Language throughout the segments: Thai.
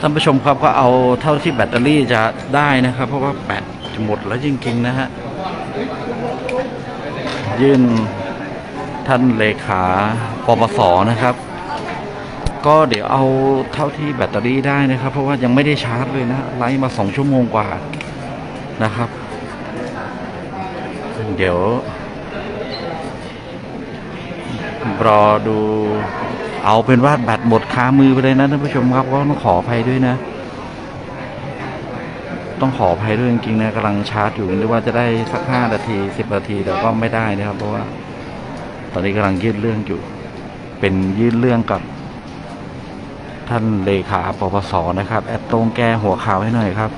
ท่านผู้ชมครับก็เอาเท่าที่แบตเตอรี่จะได้นะครับ เพราะว่าแบตจะหมดแล้วจริงๆนะฮะยื่นท่านเลขาปปสนะครับ ก็เดี๋ยวเอาเท่าที่แบตเตอรี่ได้นะครับ เพราะว่ายังไม่ได้ชาร์จเลยนะไลฟ์มาสองชั่วโมงกว่านะครับ เดี๋ยว รอดู เอาเป็นว่าแบตหมดค้ามือไปเลยนะท่านผู้ชมครับก็ต้องขออภัยด้วยนะ ต้องขออภัยด้วยจริงๆนะกำลังชาร์จอยู่นึกว่าจะได้สักห้านาทีสิบนาทีแต่ก็ไม่ได้นะครับ เพราะว่า ตอนนี้กำลังยื่นเรื่องอยู่ เป็นยื่นเรื่องกับท่านเลขาปปสนะครับแอดตรงแก้หัวข่าวให้หน่อยครับ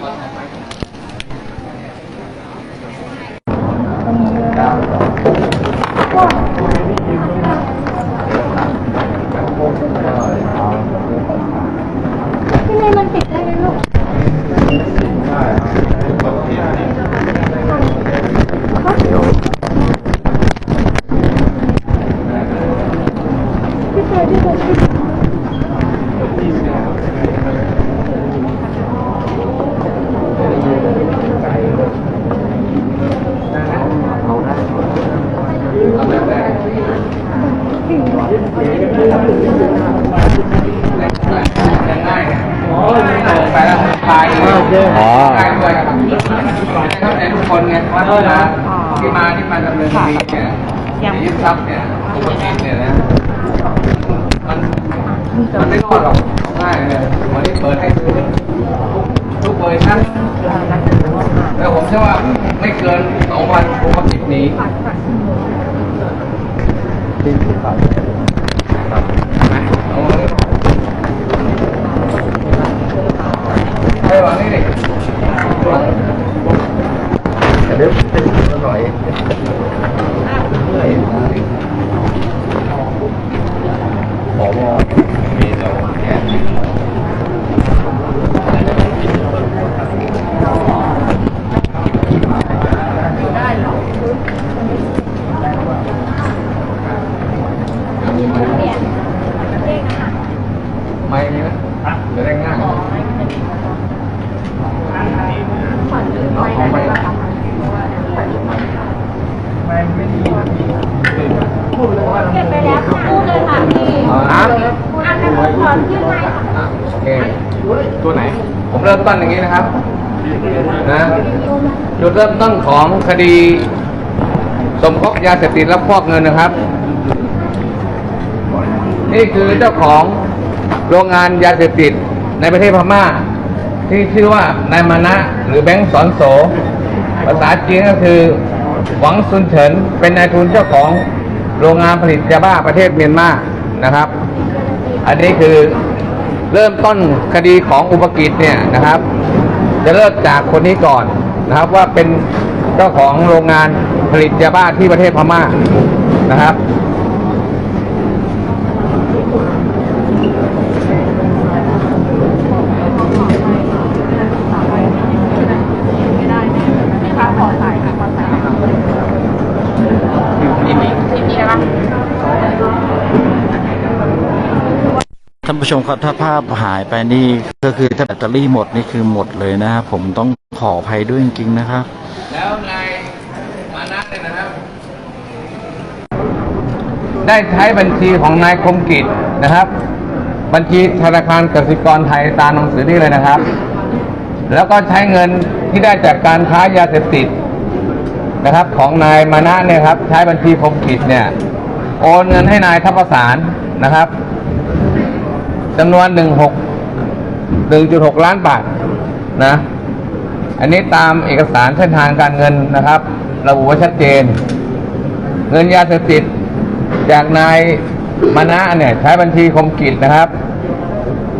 ที่ อ๋อทุกคนไงว่าที่มาที่มาดำเนินคดีเนี่ยยึดทรัพย์เนี่ยปกติเนี่ยนะมันมันไม่รอดหรอกง่ายเลยวันนี้เปิดให้ดูทุกทุกเวอร์ชันแล้วผมเชื่อว่าไม่เกินสองวันอุปกิจหนี้เอาเลยให้วางนี่ดิ เดี๋ยวเป็นหน่อยหมอวมีเราแขน ไม่มีนะจะได้ง่ายเอาไป เก็บไปแล้วค่ะพูดเลยค่ะพี่ เอานะ อันนั้นข อะโอเค ตัวไหน ผมเริ่มต้นอย่างนี้นะครับ นะ จุดเริ่มต้นของคดี สมคบยาเสพติดและฟอกเงินนะครับ นี่คือเจ้าของโรงงานยาเสพติดในประเทศพม่า ที่ชื่อว่านายมานะหรือแบงค์สอนโส ภาษาจีนก็คือ หวังซุนเฉินเป็นนายทุนเจ้าของโรงงานผลิตยาบ้าประเทศเมียนมานะครับ อันนี้คือเริ่มต้นคดีของอุปกิจเนี่ยนะครับ จะเริ่มจากคนนี้ก่อนนะครับว่าเป็นเจ้าของโรงงานผลิตยาบ้าที่ประเทศพม่านะครับ ท่านผู้ชมครับถ้าภาพหายไปนี่ก็คือถ้าแบตเตอรี่หมดนี่คือหมดเลยนะครับผมต้องขออภัยด้วยจริงๆนะครับ แล้วนายมานะเนี่ยนะครับ ได้ใช้บัญชีของนายคมกิจนะครับ บัญชีธนาคารกสิกรไทยตามหนังสือนี่เลยนะครับ แล้วก็ใช้เงินที่ได้จากการค้ายาเสพติดนะครับ ของนายมานะเนี่ยครับ ใช้บัญชีคมกิจเนี่ย โอนเงินให้นายทัพประสารนะครับ จำนวนหนึ่งหกหนึ่งจุดหกล้านบาทนะ อันนี้ตามเอกสารเส้นทางการเงินนะครับ ระบุไว้ชัดเจน เงินยาเสพติดจากนายมานะเนี่ยใช้บัญชีคมกิจนะครับ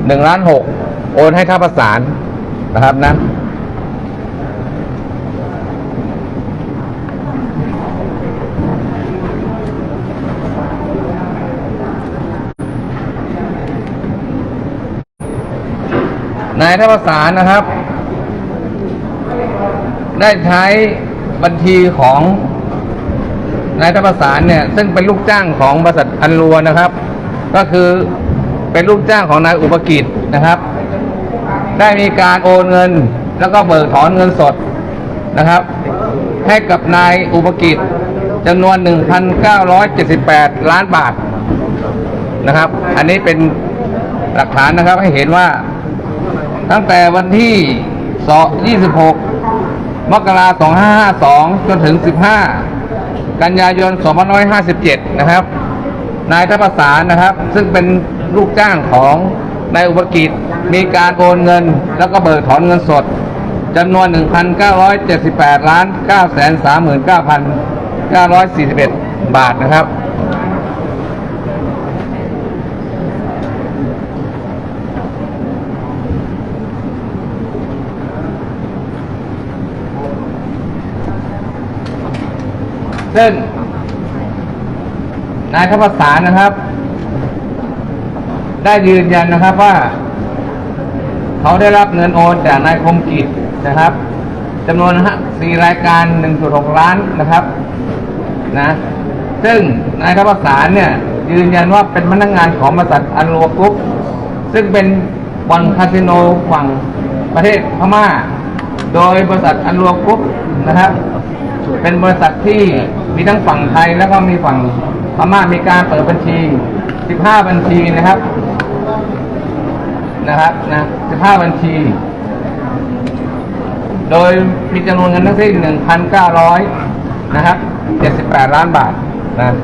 หนึ่งล้านหกโอนให้ท่าประสานนะครับนะ นายท่าประสานนะครับ ได้ใช้บัญชีของนายธประสานเนี่ย ซึ่งเป็นลูกจ้างของบริษัทอันรัวนะครับ ก็คือเป็นลูกจ้างของนายอุปกิจนะครับ ได้มีการโอนเงิน แล้วก็เบิกถอนเงินสดนะครับ ให้กับนายอุปกิจจำนวน 1,978 ล้านบาทนะครับ อันนี้เป็นหลักฐานนะครับให้เห็นว่า ตั้งแต่วันที่ 26 มกราคม 2552 จนถึง 15 กันยายน 2557 นะครับ นายทัพสารนะครับ ซึ่งเป็นลูกจ้างของนายอุปกิจมีการโอนเงิน แล้วก็เบิกถอนเงินสดจำนวน 1,978 ล้าน 939,941 บาทนะครับ ซึ่งนายทัพสารนะครับ ได้ยืนยันนะครับว่า เขาได้รับเงินโอนจากนายคมกิจนะครับจำนวนสี่รายการ1.6ล้านนะครับ นะ ซึ่งนายทัพสารเนี่ยยืนยันว่าเป็นพนักงานของบริษัทอันรัวกรุ๊ปซึ่งเป็นบอลคาสิโนฝั่งประเทศพม่า โดยบริษัทอันรัวกรุ๊ปนะครับ เป็นบริษัทที่ มีทั้งฝั่งไทยแล้วก็มีฝั่งพม่ามีการเปิดบัญชี 15 บัญชีนะครับ นะครับนะ15 บัญชี โดยมีจำนวนเงินทั้งสิ้น 1,900 นะครับ 78 ล้านบาทนะ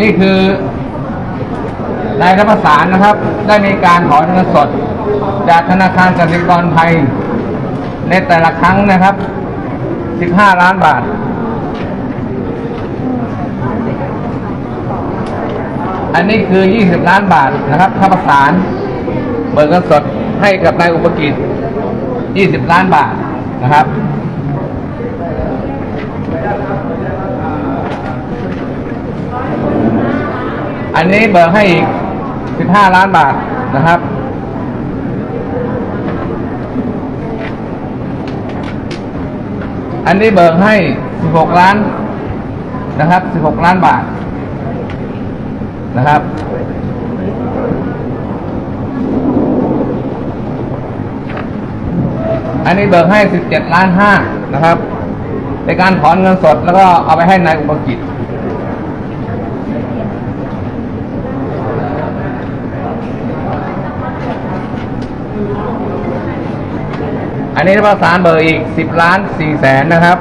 นี่คือ นายรัฐสารนะครับ ได้มีการถอนเงินสด จากธนาคารกสิกรไทย ในแต่ละครั้งนะครับ 15 ล้านบาท อันนี้คือ 20 ล้านบาทนะครับข้าประสานเบิกเงินสดให้กับนายอุปกิจ 20 ล้านบาทนะครับอันนี้เบิกให้อีก 15 ล้านบาทนะครับ อันนี้เบิกให้ 16 ล้านนะครับ 16 ล้านบาทนะครับ อันนี้เบิกให้ 17 ล้านห้านะครับในการถอนเงินสดแล้วก็เอาไปให้นายอุปกิจ อั นนี้ประสานเบอร์อีก 10 ล้าน4แสนนะครับ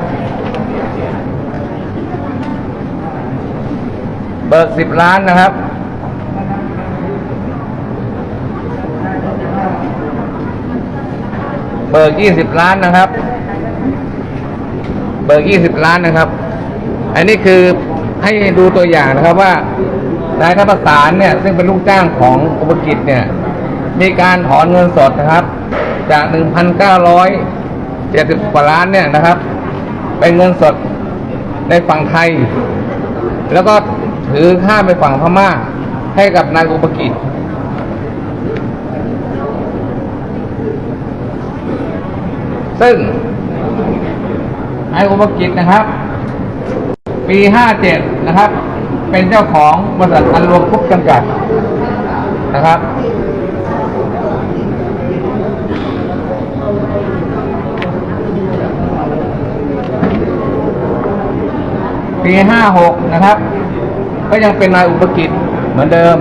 เบิก10 ล้านนะครับ เบิก20 ล้านนะครับ เบิก20 ล้านนะครับ อันนี้คือให้ดูตัวอย่างนะครับว่านายทัพสารเนี่ยซึ่งเป็นลูกจ้างของอุปกิจเนี่ยมีการถอนเงินสดนะครับ จาก1,970กว่าล้านเนี่ยนะครับ เป็นเงินสดในฝั่งไทย แล้วก็ถือข้ามไปฝั่งพม่าให้กับนายอุปกิจซึ่งนายอุปกิจนะครับ ปี57นะครับ เป็นเจ้าของบริษัทอันรวมคุปจำกัดนะครับ ปีห้าหกนะครับ ก็ยังเป็นนายอุปกิจเหมือนเดิม